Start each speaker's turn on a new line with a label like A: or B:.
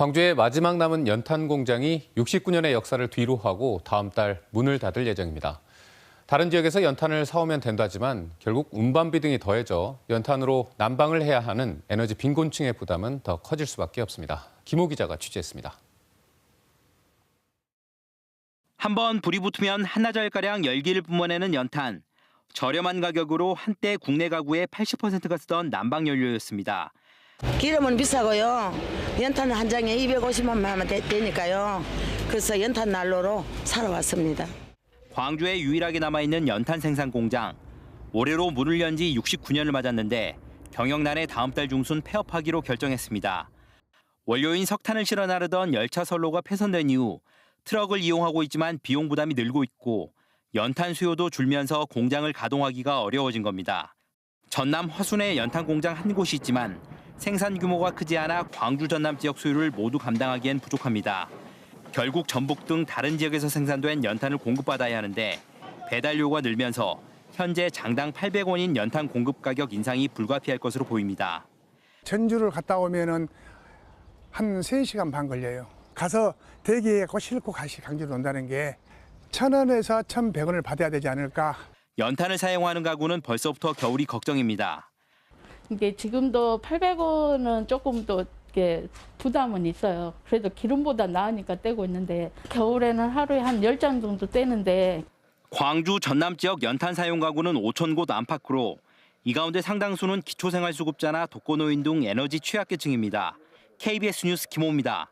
A: 광주의 마지막 남은 연탄 공장이 69년의 역사를 뒤로하고 다음 달 문을 닫을 예정입니다. 다른 지역에서 연탄을 사오면 된다지만 결국 운반비 등이 더해져 연탄으로 난방을 해야 하는 에너지 빈곤층의 부담은 더 커질 수밖에 없습니다. 김호 기자가 취재했습니다.
B: 한 번 불이 붙으면 한나절가량 열기를 뿜어내는 연탄. 저렴한 가격으로 한때 국내 가구의 80%가 쓰던 난방 연료였습니다.
C: 기름은 비싸고요. 연탄 한 장에 250만 원 되, 되니까요. 그래서 연탄 난로로 살아왔습니다.
B: 광주에 유일하게 남아있는 연탄 생산 공장. 올해로 문을 연 지 69년을 맞았는데 경영난에 다음 달 중순 폐업하기로 결정했습니다. 원료인 석탄을 실어 나르던 열차 선로가 폐선된 이후 트럭을 이용하고 있지만 비용 부담이 늘고 있고 연탄 수요도 줄면서 공장을 가동하기가 어려워진 겁니다. 전남 화순에 연탄 공장 한 곳이 있지만 생산 규모가 크지 않아 광주 전남 지역 수요를 모두 감당하기엔 부족합니다. 결국 전북 등 다른 지역에서 생산된 연탄을 공급받아야 하는데 배달료가 늘면서 현재 장당 800원인 연탄 공급 가격 인상이 불가피할 것으로 보입니다.
D: 전주를 갔다 오면은 한 3시간 반 걸려요. 가서 대기하고 싣고 다시 강주로 온다는 게 천 원에서 천백 원을 받아야 되지 않을까.
B: 연탄을 사용하는 가구는 벌써부터 겨울이 걱정입니다.
E: 이게 지금도 800원은 조금 더 이게 부담은 있어요. 그래도 기름보다 나으니까 떼고 있는데 겨울에는 하루에 한 10장 정도 떼는데
B: 광주 전남 지역 연탄 사용 가구는 5천 곳 안팎으로 이 가운데 상당수는 기초생활수급자나 독거노인 등 에너지 취약계층입니다. KBS 뉴스 김호입니다.